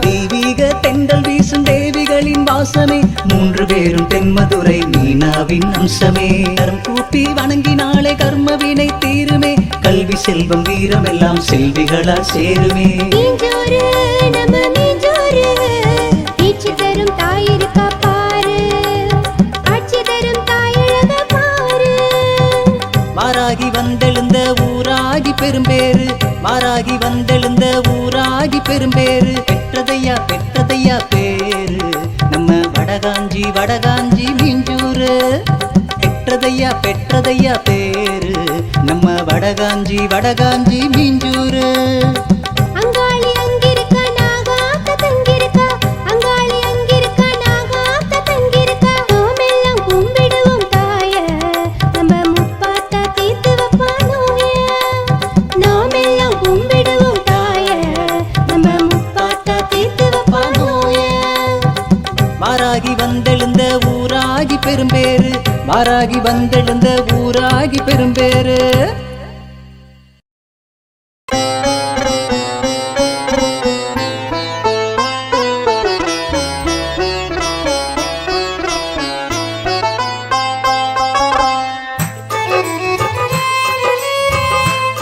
தெய்வீக தென்றல் வீசும் தேவிகளின் வாசமே. மூன்று பேரும் தென்மதுரை மீனாவின் அம்சமே. கரம் கூப்பி வணங்கினாலே கர்மவினை தீருமே. கல்வி செல்வம் வீரம் எல்லாம் செல்விகளால் சேருமே. மாறாகி வந்தெழுந்த ஊராகி பெரும்பேறு. மாறாகி வந்தெழுந்த ஊராகி பெரும்பேறு. பெற்றதையா பெற்றதையா பேரு நம்ம வடகாஞ்சி வடகாஞ்சி மீஞ்சூரு. பெற்றதையா பெற்றதையா பேரு நம்ம வடகாஞ்சி வடகாஞ்சி மீஞ்சூரு. மாறாகி வந்தெழுந்த ஊராகி பெரும்பேறு. மாறாகி வந்தெழுந்த ஊராகி பெரும்பேறு.